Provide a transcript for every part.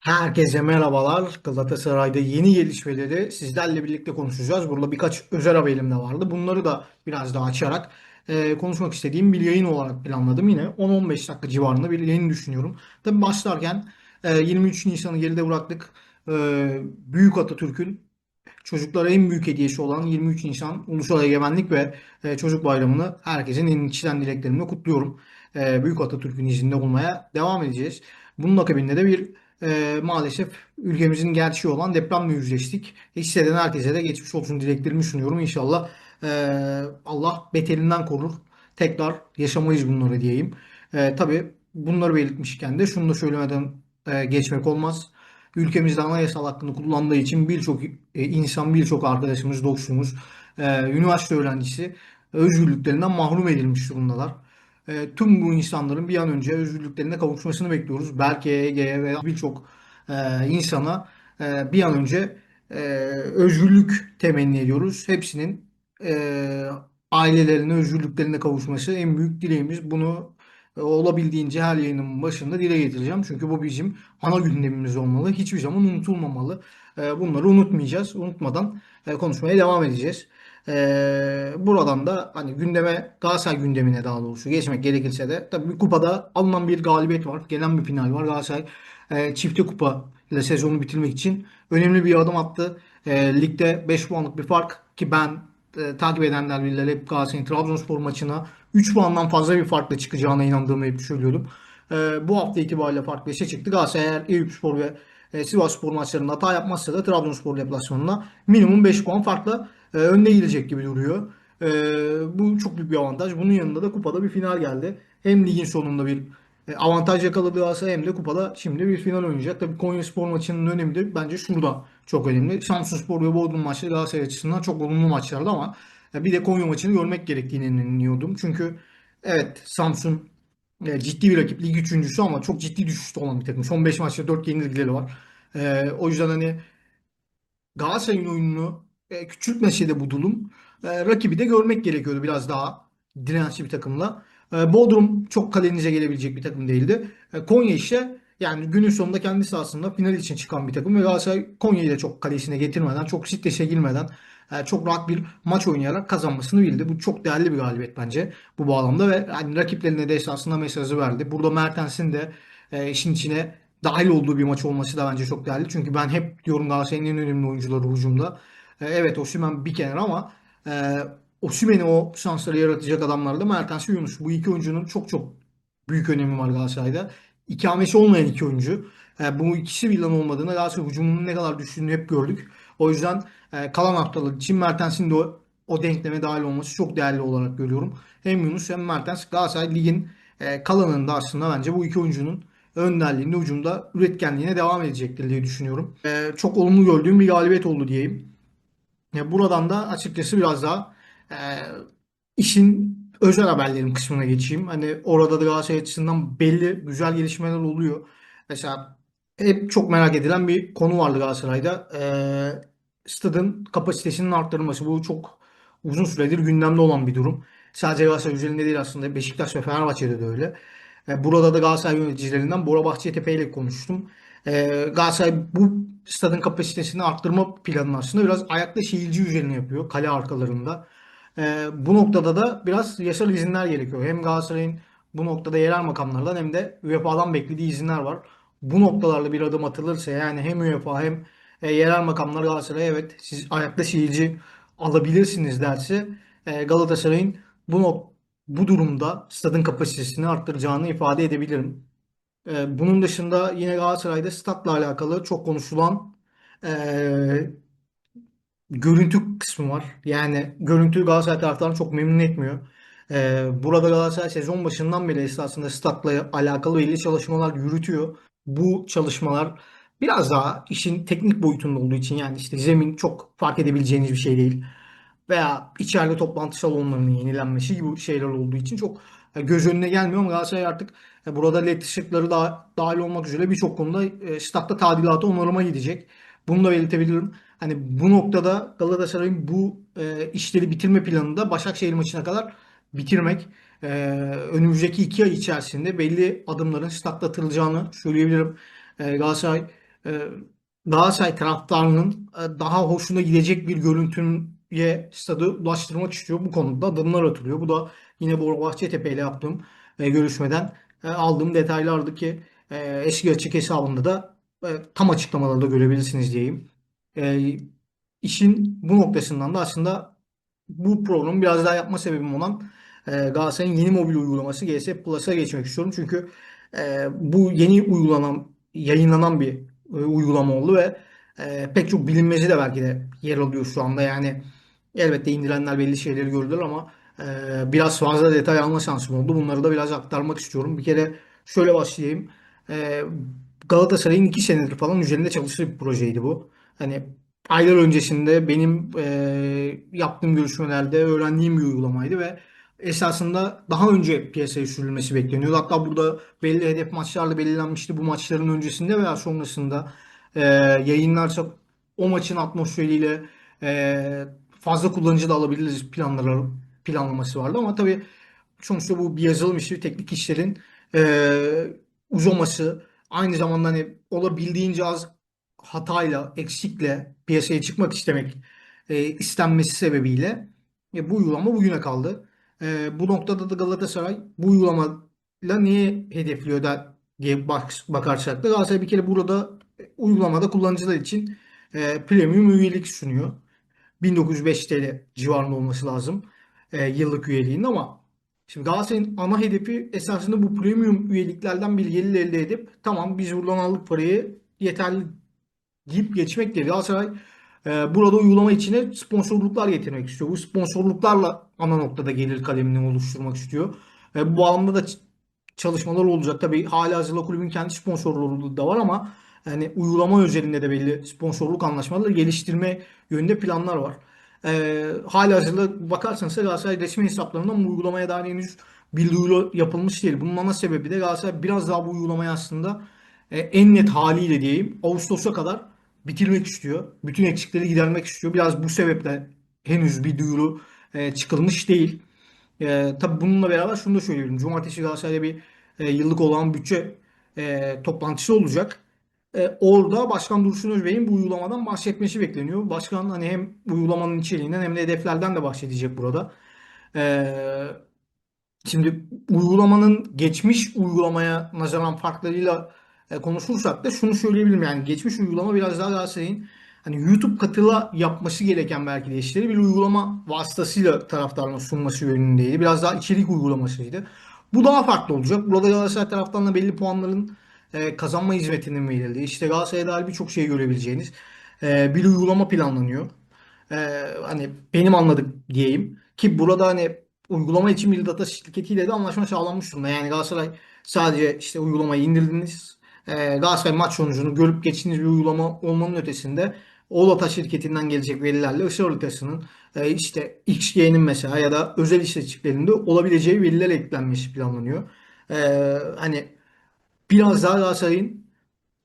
Herkese merhabalar. Galatasaray'da yeni gelişmeleri sizlerle birlikte konuşacağız. Burada birkaç özel haberim de vardı. Bunları da biraz daha açarak e, konuşmak istediğim bir yayın olarak planladım. Yine 10-15 dakika civarında bir yayın düşünüyorum. Tabii başlarken e, 23 Nisan'ı geride bıraktık. E, Büyük Atatürk'ün çocuklara en büyük hediyesi olan 23 Nisan Ulusal Egemenlik ve e, Çocuk Bayramı'nı herkesin en içten dileklerimle kutluyorum. E, Büyük Atatürk'ün izinde olmaya devam edeceğiz. Bunun akabinde de bir e, maalesef ülkemizin gerçeği olan depremle yüzleştik. Hisseden herkese de geçmiş olsun dileklerimi sunuyorum. İnşallah e, Allah beterinden korur. Tekrar yaşamayız bunları diyeyim. E, tabii bunları belirtmişken de şunu da söylemeden e, geçmek olmaz. Ülkemizde anayasal hakkını kullandığı için birçok e, insan, birçok arkadaşımız, dostumuz, e, üniversite öğrencisi özgürlüklerinden mahrum edilmiş durumdalar. E, tüm bu insanların bir an önce özgürlüklerine kavuşmasını bekliyoruz. Belki Ege'ye veya birçok e, insana e, bir an önce e, özgürlük temenni ediyoruz. Hepsinin e, ailelerine özgürlüklerine kavuşması en büyük dileğimiz. Bunu e, olabildiğince her yayınımın başında dile getireceğim. Çünkü bu bizim ana gündemimiz olmalı. Hiçbir zaman unutulmamalı. E, bunları unutmayacağız. Unutmadan e, konuşmaya devam edeceğiz. E, buradan da hani gündeme Galatasaray gündemine daha doğrusu geçmek gerekirse de tabii bir kupada alınan bir galibiyet var. Gelen bir final var. Galatasaray e, çifte kupa ile sezonu bitirmek için önemli bir adım attı. E, ligde 5 puanlık bir fark ki ben e, takip edenler bilirler hep Galatasaray'ın Trabzonspor maçına 3 puandan fazla bir farkla çıkacağına inandığımı hep söylüyordum. E, bu hafta itibariyle fark 5'e çıktı. Galatasaray eğer Eyüpspor ve e, Sivasspor maçlarında hata yapmazsa da Trabzonspor deplasmanına minimum 5 puan farkla e, önde gidecek gibi duruyor. E, bu çok büyük bir avantaj. Bunun yanında da kupada bir final geldi. Hem ligin sonunda bir e, avantaj yakaladı Galatasaray hem de kupada şimdi bir final oynayacak. Tabii Konyaspor maçının önemi de bence şurada çok önemli. Samsunspor ve Bodrum maçları Galatasaray açısından çok olumlu maçlardı ama e, bir de Konya maçını görmek gerektiğini inanıyordum. Çünkü evet Samsun e, ciddi bir rakip. Lig üçüncüsü ama çok ciddi düşüşte olan bir takım. Son 5 maçta 4 yenilgileri var. O yüzden hani Galatasaray'ın oyununu e, küçültmese bu durum e, rakibi de görmek gerekiyordu biraz daha dirençli bir takımla. E, Bodrum çok kalenize gelebilecek bir takım değildi. E, Konya ise yani günün sonunda kendi sahasında final için çıkan bir takım ve Galatasaray Konya'yı da çok kalesine getirmeden, çok strese girmeden e, çok rahat bir maç oynayarak kazanmasını bildi. Bu çok değerli bir galibiyet bence bu bağlamda ve yani rakiplerine de esasında mesajı verdi. Burada Mertens'in de e, işin içine dahil olduğu bir maç olması da bence çok değerli. Çünkü ben hep diyorum Galatasaray'ın en önemli oyuncuları hücumda. E, evet Osimhen bir kenara ama e, Osimhen'i o şansları yaratacak adamlar da Mertens ve Yunus. Bu iki oyuncunun çok çok büyük önemi var Galatasaray'da. İkamesi olmayan iki oyuncu. E, bu ikisi birden olmadığında Galatasaray hücumunun ne kadar düştüğünü hep gördük. O yüzden e, kalan haftalar için Mertens'in de o, o denkleme dahil olması çok değerli olarak görüyorum. Hem Yunus hem Mertens Galatasaray ligin e, kalanında aslında bence bu iki oyuncunun önderliğinde ucunda üretkenliğine devam edecektir diye düşünüyorum. E, çok olumlu gördüğüm bir galibiyet oldu diyeyim. Ya buradan da açıkçası biraz daha e, işin özel haberlerin kısmına geçeyim. Hani orada da Galatasaray açısından belli güzel gelişmeler oluyor. Mesela hep çok merak edilen bir konu vardı Galatasaray'da. E, stadın kapasitesinin arttırılması. Bu çok uzun süredir gündemde olan bir durum. Sadece Galatasaray üzerinde değil aslında Beşiktaş ve Fenerbahçe'de de öyle. E, burada da Galatasaray yöneticilerinden Bora Bahçetepe ile konuştum. E, Galatasaray bu stadın kapasitesini arttırma planını aslında biraz ayakta şehirci üzerine yapıyor. Kale arkalarında. E, bu noktada da biraz yasal izinler gerekiyor. Hem Galatasaray'ın bu noktada yerel makamlardan hem de UEFA'dan beklediği izinler var. Bu noktalarda bir adım atılırsa yani hem UEFA hem e, yerel makamlar Galatasaray'a evet siz ayakta şehirci alabilirsiniz derse e, Galatasaray'ın bu nok- bu durumda stadın kapasitesini arttıracağını ifade edebilirim. Ee, bunun dışında yine Galatasaray'da statla alakalı çok konuşulan e, görüntü kısmı var. Yani görüntü Galatasaray taraftarını çok memnun etmiyor. Ee, burada Galatasaray sezon başından beri esasında statla alakalı belli çalışmalar yürütüyor. Bu çalışmalar biraz daha işin teknik boyutunda olduğu için yani işte zemin çok fark edebileceğiniz bir şey değil veya içeride toplantı salonlarının yenilenmesi gibi şeyler olduğu için çok e, göz önüne gelmiyor ama Galatasaray artık e, burada led ışıkları da dahil olmak üzere birçok konuda e, statta tadilata onarıma gidecek. Bunu da belirtebilirim. Hani bu noktada Galatasaray'ın bu e, işleri bitirme planında Başakşehir maçına kadar bitirmek. E, önümüzdeki iki ay içerisinde belli adımların statta atılacağını söyleyebilirim. E, Galatasaray e, Galatasaray taraftarının e, daha hoşuna gidecek bir görüntüye stadı ulaştırmak istiyor. Bu konuda adımlar atılıyor. Bu da yine bu Bahçetepe ile yaptığım e, görüşmeden e, aldığım detaylardı ki e, eski açık hesabında da e, tam açıklamalarda görebilirsiniz diyeyim. E, işin bu noktasından da aslında bu programı biraz daha yapma sebebim olan e, Galatasaray'ın yeni mobil uygulaması GS Plus'a geçmek istiyorum. Çünkü e, bu yeni uygulanan, yayınlanan bir e, uygulama oldu ve e, pek çok bilinmezi de belki de yer alıyor şu anda. Yani elbette indirenler belli şeyleri gördüler ama e, biraz fazla detay alma şansım oldu. Bunları da biraz aktarmak istiyorum. Bir kere şöyle başlayayım. E, Galatasaray'ın iki senedir falan üzerinde çalıştığı bir projeydi bu. Hani aylar öncesinde benim e, yaptığım görüşmelerde öğrendiğim bir uygulamaydı ve esasında daha önce piyasaya sürülmesi bekleniyordu. Hatta burada belli hedef maçlarla belirlenmişti. Bu maçların öncesinde veya sonrasında e, yayınlarsa o maçın atmosferiyle e, fazla kullanıcı da alabiliriz planları planlaması vardı. Ama tabii sonuçta bu bir yazılım işi, teknik işlerin e, uzaması, aynı zamanda hani olabildiğince az hatayla, eksikle piyasaya çıkmak istemek e, istenmesi sebebiyle e, bu uygulama bugüne kaldı. E, bu noktada da Galatasaray bu uygulamayla niye hedefliyor da diye bak, bakarsak da Galatasaray bir kere burada uygulamada kullanıcılar için e, premium üyelik sunuyor. 1905 TL civarında olması lazım e, yıllık üyeliğin ama şimdi Galatasaray'ın ana hedefi esasında bu premium üyeliklerden bir gelir elde edip tamam biz buradan aldık parayı yeterli deyip geçmek değil. Galatasaray e, burada uygulama içine sponsorluklar getirmek istiyor. Bu sponsorluklarla ana noktada gelir kalemini oluşturmak istiyor. E, bu bağlamda da çalışmalar olacak. Tabii halihazırda kulübün kendi sponsorluğu da var ama yani uygulama özelinde de belli sponsorluk anlaşmaları geliştirme yönünde planlar var. E, halihazırda bakarsanız da Galatasaray resmi hesaplarından bu uygulamaya dair henüz bir duyuru yapılmış değil. Bunun ana sebebi de Galatasaray biraz daha bu uygulamayı aslında e, en net haliyle diyeyim Ağustos'a kadar bitirmek istiyor. Bütün eksikleri gidermek istiyor. Biraz bu sebeple henüz bir duyuru e, çıkılmış değil. E, tabii bununla beraber şunu da söyleyebilirim. Cumartesi Galatasaray'da bir e, yıllık olan bütçe e, toplantısı olacak. E, orada Başkan Dursun Özbey'in bu uygulamadan bahsetmesi bekleniyor. Başkan hani hem uygulamanın içeriğinden hem de hedeflerden de bahsedecek burada. E, Şimdi uygulamanın geçmiş uygulamaya nazaran farklarıyla e, konuşursak da şunu söyleyebilirim yani geçmiş uygulama biraz daha Galatasaray'ın hani YouTube katıla yapması gereken belki de işleri bir uygulama vasıtasıyla taraftarına sunması yönündeydi. Biraz daha içerik uygulamasıydı. Bu daha farklı olacak. Burada Galatasaray taraftarına belli puanların e, kazanma hizmetinin verildiği, işte Galatasaray'a dair birçok şey görebileceğiniz e, bir uygulama planlanıyor. Ee, hani benim anladık diyeyim ki burada hani uygulama için bir data şirketiyle de anlaşma sağlanmış durumda. Yani Galatasaray sadece işte uygulamayı indirdiniz. Ee, Galatasaray maç sonucunu görüp geçtiğiniz bir uygulama olmanın ötesinde o data şirketinden gelecek verilerle ışık haritasının e, işte XG'nin mesela ya da özel istatistiklerinde olabileceği veriler eklenmesi planlanıyor. Ee, hani biraz daha Galatasaray'ın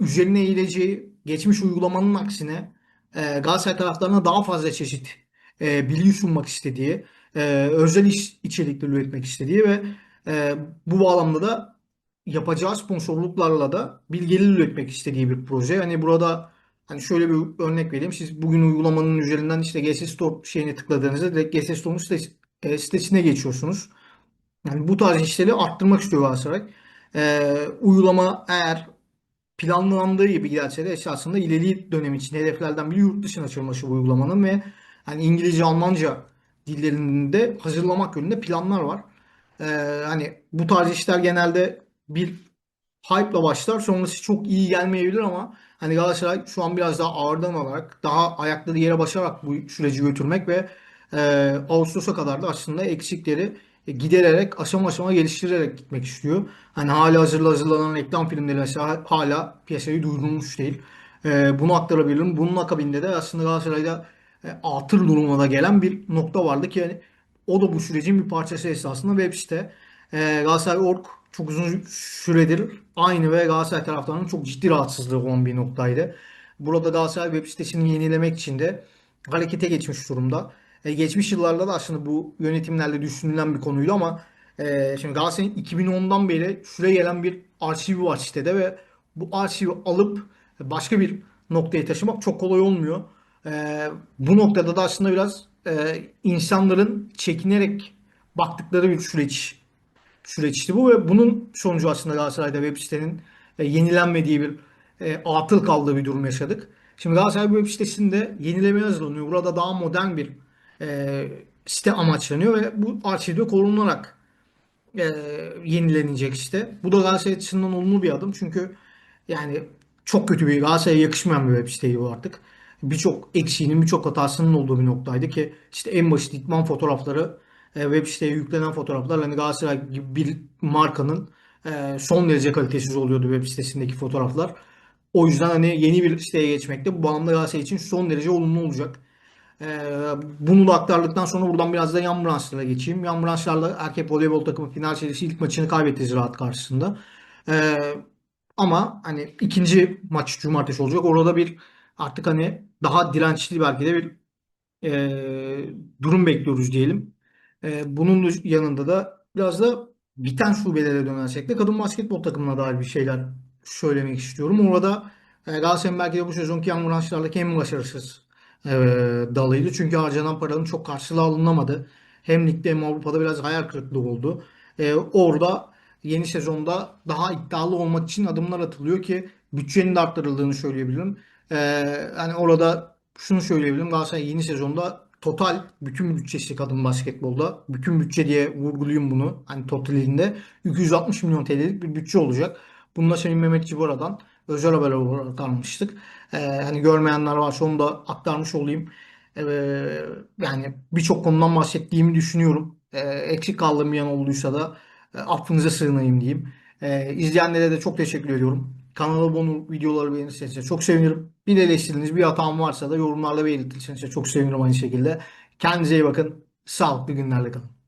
üzerine eğileceği geçmiş uygulamanın aksine e, Galatasaray taraftarına daha fazla çeşit e, bilgi sunmak istediği, e, özel iş içerikler üretmek istediği ve e, bu bağlamda da yapacağı sponsorluklarla da bilgiler üretmek istediği bir proje. Hani burada hani şöyle bir örnek vereyim. Siz bugün uygulamanın üzerinden işte GS Store şeyini tıkladığınızda direkt GS Store'un e, sitesine geçiyorsunuz. Yani bu tarz işleri arttırmak istiyor Galatasaray. E, uygulama eğer planlandığı gibi giderse de esasında ileri dönem için hedeflerden biri yurt dışına açılması uygulamanın ve hani İngilizce, Almanca dillerinde hazırlamak yönünde planlar var. Ee, hani bu tarz işler genelde bir hype'la başlar. Sonrası çok iyi gelmeyebilir ama hani Galatasaray şu an biraz daha ağırdan alarak, daha ayakları yere basarak bu süreci götürmek ve e, Ağustos'a kadar da aslında eksikleri e, gidererek aşama aşama geliştirerek gitmek istiyor. Hani hala hazırla hazırlanan reklam filmleri mesela hala piyasaya duyurulmuş değil. E, bunu aktarabilirim. Bunun akabinde de aslında Galatasaray'da e, atıl durumuna gelen bir nokta vardı ki yani o da bu sürecin bir parçası esasında web site. E, Galatasaray.org çok uzun süredir aynı ve Galatasaray taraftarının çok ciddi rahatsızlığı olan bir noktaydı. Burada Galatasaray web sitesini yenilemek için de harekete geçmiş durumda. E, geçmiş yıllarda da aslında bu yönetimlerle düşünülen bir konuydu ama e, şimdi Galatasaray'ın 2010'dan beri süre gelen bir arşivi var sitede ve bu arşivi alıp başka bir noktaya taşımak çok kolay olmuyor. Ee, bu noktada da aslında biraz e, insanların çekinerek baktıkları bir süreç süreçti bu ve bunun sonucu aslında Galatasaray'da web sitenin e, yenilenmediği bir e, atıl kaldığı bir durum yaşadık. Şimdi Galatasaray web sitesinde yenilemeye hazırlanıyor. Burada daha modern bir e, site amaçlanıyor ve bu arşivde korunarak e, yenilenecek işte. Bu da Galatasaray açısından olumlu bir adım. Çünkü yani çok kötü bir Galatasaray'a yakışmayan bir web siteydi bu artık. Birçok eksiğinin, birçok hatasının olduğu bir noktaydı ki işte en basit idman fotoğrafları e, web siteye yüklenen fotoğraflar hani Galatasaray gibi bir markanın e, son derece kalitesiz oluyordu web sitesindeki fotoğraflar. O yüzden hani yeni bir siteye geçmekte bu bağlamda Galatasaray için son derece olumlu olacak. Ee, bunu aktardıktan sonra buradan biraz da yan branşlara geçeyim. Yan branşlarla erkek voleybol takımı final serisi ilk maçını kaybetti Ziraat karşısında. Ee, ama hani ikinci maç cumartesi olacak. Orada bir artık hani daha dirençli belki de bir e, durum bekliyoruz diyelim. E, bunun yanında da biraz da biten şubelere dönersek de kadın basketbol takımına dair bir şeyler söylemek istiyorum. Orada e, Galatasaray'ın belki de bu sezonki yan branşlardaki en başarısız e, dalıydı. Çünkü harcanan paranın çok karşılığı alınamadı. Hem ligde hem Avrupa'da biraz hayal kırıklığı oldu. E, orada yeni sezonda daha iddialı olmak için adımlar atılıyor ki bütçenin de arttırıldığını söyleyebilirim. E, hani orada şunu söyleyebilirim. Galatasaray yeni sezonda total bütün bütçesi kadın basketbolda. Bütün bütçe diye vurgulayayım bunu. Hani totalinde 260 milyon TL'lik bir bütçe olacak. Bunu da Semih Mehmet Cibora'dan özel haber olarak almıştık. Ee, hani görmeyenler varsa onu da aktarmış olayım. Ee, yani birçok konudan bahsettiğimi düşünüyorum. Ee, eksik kaldığım bir yan olduysa da e, affınıza sığınayım diyeyim. İzleyenlere de çok teşekkür ediyorum. Kanala abone videoları beğenirseniz çok sevinirim. Bir eleştiriniz, bir hatam varsa da yorumlarla belirtirseniz çok sevinirim aynı şekilde. Kendinize iyi bakın. Sağlıklı günlerle kalın.